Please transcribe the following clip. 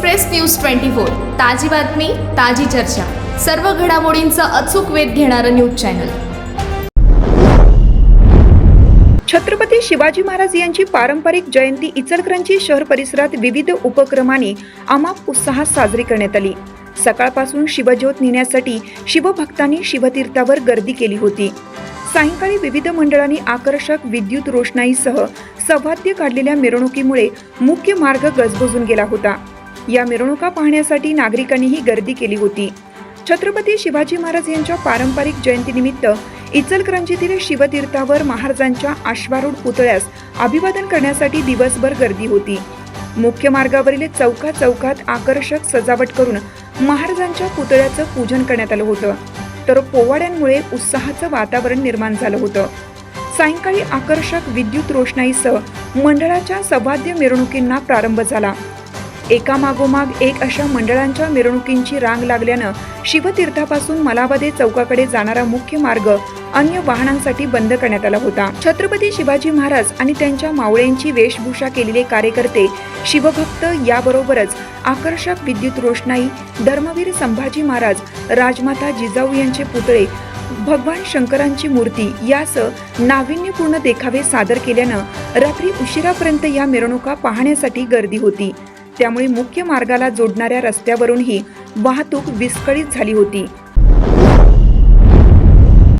Express news twenty four. ताजी बातमी ताजी चर्चा. सर्व घडामोडींचा अचूक वेध घेणारं न्यूज चॅनल. छत्रपती शिवाजी महाराज यांची पारंपरिक जयंती इचलकरंजी शहर परिसरात विविध उपक्रमाने अमाप उत्साहात साजरी करण्यात आली. सकाळपासून शिवज्योत नेण्यासाठी शिवभक्तांनी शिवतीर्थावर गर्दी केली होती. सायंकाळी विविध मंडळांनी आकर्षक विद्युत रोषणाईसह सवाद्य काढलेल्या मिरवणुकीमुळे मुख्य मार्ग गजबजून गेला होता. या मिरवणुका पाहण्यासाठी नागरिकांनीही गर्दी केली होती. छत्रपती शिवाजी महाराज यांच्या पारंपरिक जयंतीनिमित्त इचलकरंजीतील शिवतीर्थावर महाराजांच्या अश्वारूढ पुतळ्यास अभिवादन करण्यासाठी दिवसभर गर्दी होती. मुख्य मार्गावरील चौका चौकात आकर्षक सजावट करून महाराजांच्या पुतळ्याचं पूजन करण्यात आलं होतं. तर पोवाड्यांमुळे उत्साहाचं वातावरण निर्माण झालं होतं. सायंकाळी आकर्षक विद्युत रोषणाईसह मंडळाच्या सवाद्य मिरवणुकींना प्रारंभ झाला. एका मागोमाग एक अशा मंडळांच्या मिरवणुकींची रांग लागल्यानं शिवतीर्थापासून मलावदे चौकाकडे जाणारा मुख्य मार्ग अन्य वाहनांसाठी बंद करण्यात आला होता. छत्रपती शिवाजी महाराज आणि त्यांच्या मावळ्यांची वेशभूषा केलेले कार्यकर्ते शिवभक्त याबरोबरच आकर्षक विद्युत रोषणाई धर्मवीर संभाजी महाराज राजमाता जिजाऊ यांचे पुतळे भगवान शंकरांची मूर्ती यासह नाविन्यपूर्ण देखावे सादर केल्यानं रात्री उशिरापर्यंत या मिरवणुका पाहण्यासाठी गर्दी होती. त्यामुळे मुख्य मार्गाला जोडणाऱ्या रस्त्यावरूनही वाहतूक विस्कळीत झाली होती.